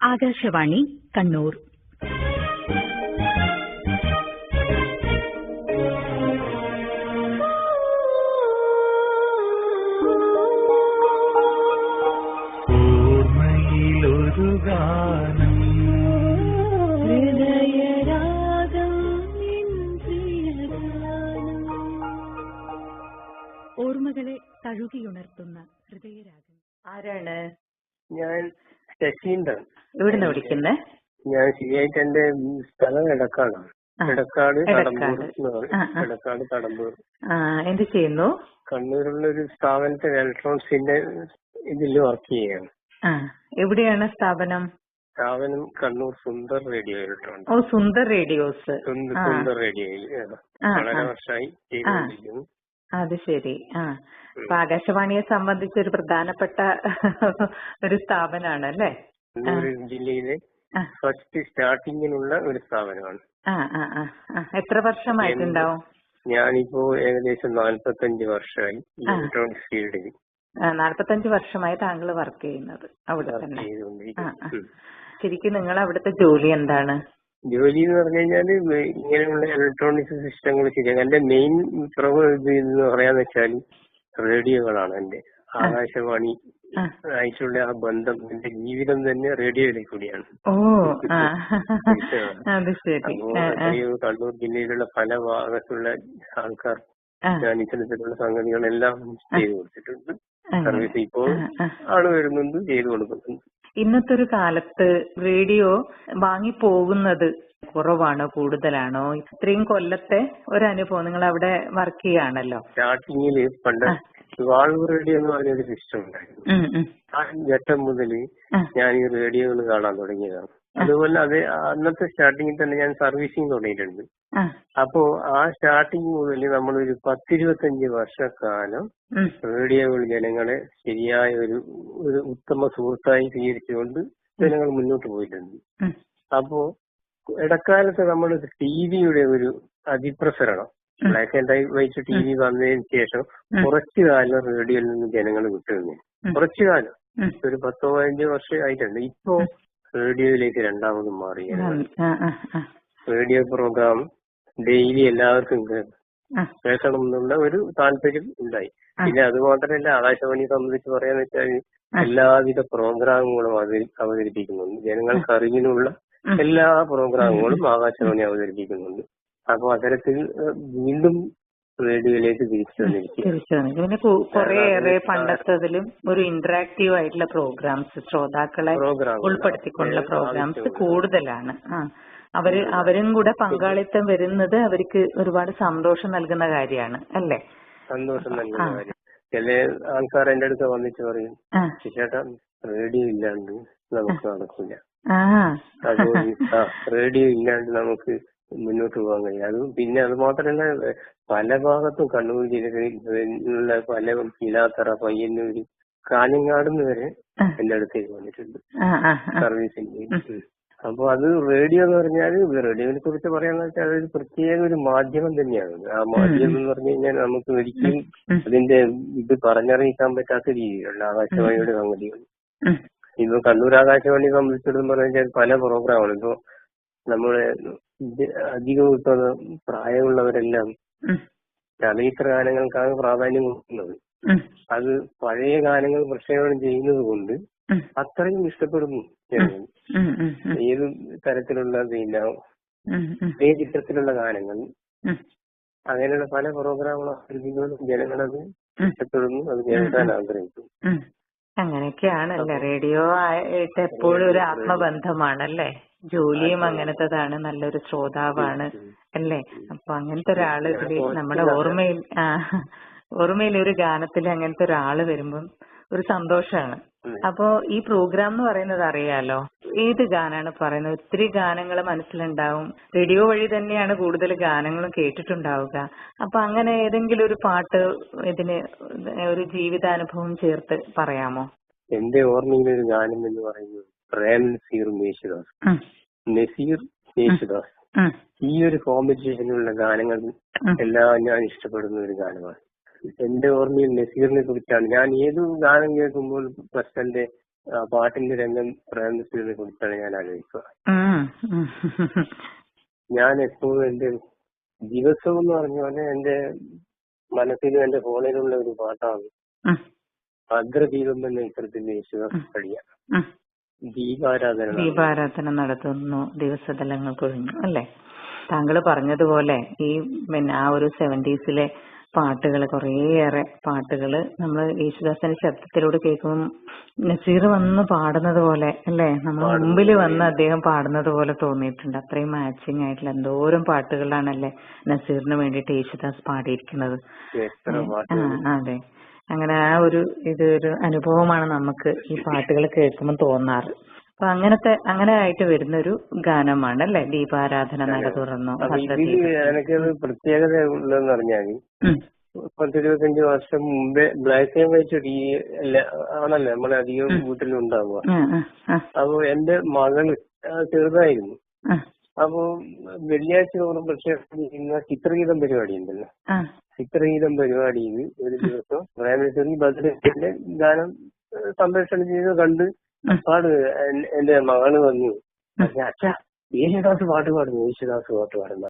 ആകാശവാണി കണ്ണൂർ. ഗാനം. ഹൃദയരാഗം. ഓർമ്മകളെ തഴുകിയുണർത്തുന്ന ഹൃദയരാഗം. ആരാണ്? ഞാൻ ശശീന്ദ്രൻ എവിടുന്ന് വിളിക്കുന്നേ? ഞാൻ ശരിയായിട്ട് എന്റെ സ്ഥലം എടക്കാടാണ് ആ, എടക്കാട് കടമ്പൂർ എടക്കാട്. കടമ്പൂർ എന്ത് ചെയ്യുന്നു? കണ്ണൂരുള്ള ഒരു സ്ഥാപനത്തിൽ ഇലക്ട്രോണിക്സിന്റെ ഇതിൽ വർക്ക് ചെയ്യാണ്. എവിടെയാണ് സ്ഥാപനം? സ്ഥാപനം Kannur Sundar radio electronics oh Sundar radios. Sundar റേഡിയോയിൽ വളരെ. വർഷമായി ചെയ്തുകൊണ്ടിരിക്കുന്നു. അത് ശരി. ആ. അപ്പൊ ആകാശവാണിയെ സംബന്ധിച്ച് ഒരു പ്രധാനപ്പെട്ട ഒരു സ്ഥാപനമാണ് അല്ലേ? കണ്ണൂർ ജില്ലയിലെ ഫസ്റ്റ് സ്റ്റാർട്ടിങ്ങിനുള്ള ഒരു സ്ഥാപനമാണ്. ആ ആ ആ ആ. എത്ര വർഷമായിട്ടുണ്ടാവും? ഞാനിപ്പോ ഏകദേശം നാല്പത്തഞ്ച് വർഷമായി. ഇലക്ട്രോണിക്സ് ഫീൽഡിൽ. നാല്പത്തഞ്ച് വർഷമായി താങ്കൾ വർക്ക് ചെയ്യുന്നത് അവിടെ തന്നെ. ശരിക്കും നിങ്ങൾ അവിടുത്തെ ജോലി എന്താണ്? ജോലി എന്ന് പറഞ്ഞു കഴിഞ്ഞാൽ ഇങ്ങനെയുള്ള ഇലക്ട്രോണിക്സ് സിസ്റ്റങ്ങൾ ശരിയാക്കുക. എന്റെ മെയിൻ എന്ന് പറയാന്ന് വെച്ചാൽ റേഡിയോകളാണ് എന്റെ ആകാശവാണി. ആയിട്ടുള്ള ആ ബന്ധം എന്റെ ജീവിതം തന്നെ റേഡിയോയിലെ കൂടിയാണ്. അപ്പോ എത്രയോ കണ്ണൂർ ജില്ലയിലുള്ള പല ഭാഗത്തുള്ള ആൾക്കാർ ഞാൻ ഇത്തരത്തിലുള്ള സംഗതികളെല്ലാം ചെയ്തു കൊടുത്തിട്ടുണ്ട്. സർവീസ് ഇപ്പോൾ. ആൾ വരുന്നുണ്ട് ചെയ്തു കൊടുക്കുന്നുണ്ട്. ഇന്നത്തെ ഒരു കാലത്ത് റേഡിയോ വാങ്ങി പോകുന്നത് കുറവാണോ കൂടുതലാണോ ഇത്രയും കൊല്ലത്തെ ഒരു അനുഭവം നിങ്ങൾ അവിടെ വർക്ക് ചെയ്യാണല്ലോ സ്റ്റാർട്ടിങ്ങിൽ പണ്ട്. വാൾവ് റേഡിയോ എന്ന് പറഞ്ഞൊരു സിസ്റ്റം ഉണ്ടായിരുന്നു. ആ ഘട്ടം മുതൽ ഞാൻ ഈ റേഡിയോകൾ കാണാൻ തുടങ്ങിയതാണ്. അതുപോലെ അത് അന്നത്തെ സ്റ്റാർട്ടിങ്ങിൽ തന്നെ ഞാൻ സർവീസിങ് തുടങ്ങിയിട്ടുണ്ട്. അപ്പോ ആ സ്റ്റാർട്ടിങ് മുതൽ നമ്മൾ ഒരു പത്തിരുപത്തഞ്ച് വർഷക്കാലം റേഡിയോകൾ ജനങ്ങളെ ശരിയായ ഒരു ഒരു ഉത്തമ സുഹൃത്തായി സ്വീകരിച്ചുകൊണ്ട് ജനങ്ങൾ മുന്നോട്ട് പോയിട്ടുണ്ട്. അപ്പോ ഇടക്കാലത്ത് നമ്മൾ ടി വിയുടെ ഒരു അതിപ്രസരണം. Black and white T V വന്നതിന് ശേഷം കുറച്ച് കാലം റേഡിയോയിൽ നിന്ന് ജനങ്ങൾ വിട്ടുനിന്നു. കുറച്ചു കാലം ഒരു പത്തോ പതിനഞ്ചോ വർഷം ആയിട്ടുണ്ട് ഇപ്പോ റേഡിയോയിലേക്ക് രണ്ടാമതും മാറി. റേഡിയോ പ്രോഗ്രാം ഡെയിലി എല്ലാവർക്കും കേൾക്കണം എന്നുള്ള ഒരു താല്പര്യം ഉണ്ടായി. പിന്നെ അത് മാത്രമല്ല ആകാശവാണിയെ സംബന്ധിച്ച് പറയാന്ന് വെച്ചാൽ എല്ലാവിധ പ്രോഗ്രാമുകളും അവതരി- അവതരിപ്പിക്കുന്നുണ്ട്. ജനങ്ങൾക്ക് അറിവിനുള്ള എല്ലാ പ്രോഗ്രാമുകളും ആകാശവാണി അവതരിപ്പിക്കുന്നുണ്ട്. അപ്പൊ അത്തരത്തിൽ വീണ്ടും റേഡിയോയിലേക്ക് തിരിച്ചു വന്നിരിക്കുക തിരിച്ചു വന്നു പിന്നെ കുറേയേറെ പണ്ടത്തതിലും ഒരു ഇന്ററാക്റ്റീവ് ആയിട്ടുള്ള പ്രോഗ്രാംസ് ശ്രോതാക്കളെ ഉൾപ്പെടുത്തിക്കൊണ്ടുള്ള പ്രോഗ്രാംസ് കൂടുതലാണ്. അവർ അവരും കൂടെ പങ്കാളിത്തം വരുന്നത് അവർക്ക് ഒരുപാട് സന്തോഷം നൽകുന്ന കാര്യമാണ് അല്ലേ? സന്തോഷം നൽകുന്ന കാര്യം. ചില ആൾക്കാർ എന്റെ അടുത്ത് വന്നിട്ട് പറയും ചേട്ടാ റേഡിയോ ഇല്ലാണ്ട് നമുക്ക് നടക്കില്ല. റേഡിയോ ഇല്ലാണ്ട് നമുക്ക് മുന്നോട്ട് പോകാൻ കഴിയും അതും പിന്നെ അത് മാത്രമല്ല പല ഭാഗത്തും കണ്ണൂർ ജില്ലകളിൽ പല പിലാത്തറ പയ്യന്നൂര് കാഞ്ഞങ്ങാട് വരെ. എന്റെ അടുത്തേക്ക് വന്നിട്ടുണ്ട്. സർവീസിന്റെ. അപ്പൊ അത് റേഡിയോ എന്ന് പറഞ്ഞാൽ റേഡിയോനെ കുറിച്ച് പറയാന്ന് വെച്ചാൽ അതൊരു പ്രത്യേക ഒരു മാധ്യമം തന്നെയാണ് ആ മാധ്യമം എന്ന് പറഞ്ഞു കഴിഞ്ഞാൽ നമുക്ക് ഒരിക്കലും. അതിന്റെ ഇത് പറഞ്ഞറിയിക്കാൻ പറ്റാത്ത രീതിയിലുള്ള ആകാശവാണിയുടെ സംഗതികൾ. ഇപ്പൊ കണ്ണൂർ ആകാശവാണി സംബന്ധിച്ചിടത്തോളം പറഞ്ഞാൽ പല പ്രോഗ്രാമാണ് ഇപ്പൊ നമ്മൾ അധികം അധികവും ഇപ്പൊ പ്രായമുള്ളവരെല്ലാം. ചലച്ചിത്ര ഗാനങ്ങൾക്കാണ് പ്രാധാന്യം കൊടുക്കുന്നത്. അത് പഴയ ഗാനങ്ങൾ പ്രക്ഷേപണം ചെയ്യുന്നത് കൊണ്ട് അത്രയും ഇഷ്ടപ്പെടുന്നു ജനങ്ങൾ. ഏത് തരത്തിലുള്ള പിന്നെ. ഏത് ചിത്രത്തിലുള്ള ഗാനങ്ങൾ. അങ്ങനെയുള്ള പല പ്രോഗ്രാമുകളും അവതരിപ്പിക്കുന്നതും ജനങ്ങളത്. ഇഷ്ടപ്പെടുന്നു അത് കേൾക്കാൻ ആഗ്രഹിക്കുന്നു. അങ്ങനെയൊക്കെയാണല്ലേ. റേഡിയോ ആയിട്ട് എപ്പോഴും ഒരു ആത്മബന്ധമാണല്ലേ? ജോലിയും അങ്ങനത്തതാണ് നല്ലൊരു ശ്രോതാവാണ് അല്ലേ? അപ്പൊ അങ്ങനത്തെ ഒരാൾ ഇതിൽ നമ്മുടെ ഓർമ്മയിൽ ആ ഓർമ്മയിൽ ഒരു ഗാനത്തിൽ അങ്ങനത്തെ ഒരാൾ വരുമ്പം ഒരു സന്തോഷമാണ് അപ്പോ ഈ പ്രോഗ്രാം എന്ന് പറയുന്നത് അറിയാലോ? ഏത് ഗാനാണ് പറയുന്നത്? ഒത്തിരി ഗാനങ്ങൾ മനസ്സിലുണ്ടാവും. റേഡിയോ വഴി തന്നെയാണ് കൂടുതൽ ഗാനങ്ങളും കേട്ടിട്ടുണ്ടാവുക. അപ്പൊ അങ്ങനെ ഏതെങ്കിലും ഒരു പാട്ട് ഇതിന് ഒരു ജീവിതാനുഭവം ചേർത്ത് പറയാമോ? എന്റെ ഓർമ്മയിലൊരു ഗാനം എന്ന് പറയുന്നത് പ്രേം നസീർ മേശുദാസ്. നസീർ മേശുദാസ്. ഈ ഒരു കോമ്പറ്റീഷനിലുള്ള ഗാനങ്ങൾ. എല്ലാം ഞാൻ ഇഷ്ടപ്പെടുന്ന ഒരു ഗാനമാണ്. എന്റെ ഓർമ്മയിൽ നസീറിനെ കുറിച്ചാണ്. ഞാൻ ഏത് ഗാനം കേൾക്കുമ്പോൾ പ്രശ്നന്റെ പാട്ടിന്റെ രംഗം പ്രേം നസീറിനെ കുറിച്ചാണ് ഞാൻ ആലോചിക്കുക. ഞാൻ എപ്പോഴും എന്റെ ദിവസം എന്ന് പറഞ്ഞ പോലെ എന്റെ മനസ്സിലും എന്റെ ഫോണിലുള്ള ഒരു പാട്ടാണ് ഭദ്രദീപം എന്ന ചിത്രത്തിന്റെ യേശുദാസ് ഉം. ദീപാരാധന നടത്തുന്നു. ദിവസതലങ്ങൾ കൊഴിഞ്ഞു അല്ലെ? താങ്കൾ പറഞ്ഞതുപോലെ ഈ പിന്നെ ആ ഒരു സെവന്റീസിലെ പാട്ടുകൾ കുറേയേറെ പാട്ടുകൾ നമ്മൾ യേശുദാസന്റെ ശബ്ദത്തിലൂടെ കേൾക്കുമ്പോൾ നസീർ വന്ന് പാടുന്നത് പോലെ അല്ലെ? നമ്മൾ മുമ്പിൽ വന്ന് അദ്ദേഹം പാടുന്നത് പോലെ തോന്നിയിട്ടുണ്ട്. അത്രയും മാച്ചിങ് ആയിട്ടുള്ള എന്തോരം പാട്ടുകളാണല്ലേ നസീറിന് വേണ്ടിയിട്ട് യേശുദാസ് പാടിയിരിക്കുന്നത്. അതെ. അങ്ങനെ ആ ഒരു ഇത് ഒരു അനുഭവമാണ് നമുക്ക് ഈ പാട്ടുകൾ കേൾക്കുമ്പോൾ തോന്നാറ്. അപ്പൊ അങ്ങനത്തെ അങ്ങനെ ആയിട്ട് വരുന്ന ഒരു ഗാനമാണ് അല്ലെ? ദീപാരാധന നട തുറന്നു. എനിക്കൊരു പ്രത്യേകത ഉള്ളതെന്ന് പറഞ്ഞാൽ. പത്തിരുപത്തഞ്ച് വർഷം മുമ്പേ ബ്ലാക്ക് ആൻഡ് വൈറ്റ് ടി ആണല്ലോ? നമ്മളെ അധികം ആ, ആ, അപ്പൊ എന്റെ മകൾ ചെറുതായിരുന്നു. അപ്പൊ വെള്ളിയാഴ്ച തോറും പക്ഷെ ചിത്രഗീതം പരിപാടി ഉണ്ടല്ലോ ചിത്രഗീതം പരിപാടിയിൽ ഒരു ദിവസം പ്രേമേശ്വരി ബദ്രത്തിന്റെ ഗാനം ഏഹ്, സംപ്രേഷണം ചെയ്ത് കണ്ട്. പാട് എന്റെ മകൾ വന്നു അച്ഛ യേശുദാസ് പാട്ട് പാടുന്നു യേശുദാസ് പാട്ട് പാടുന്ന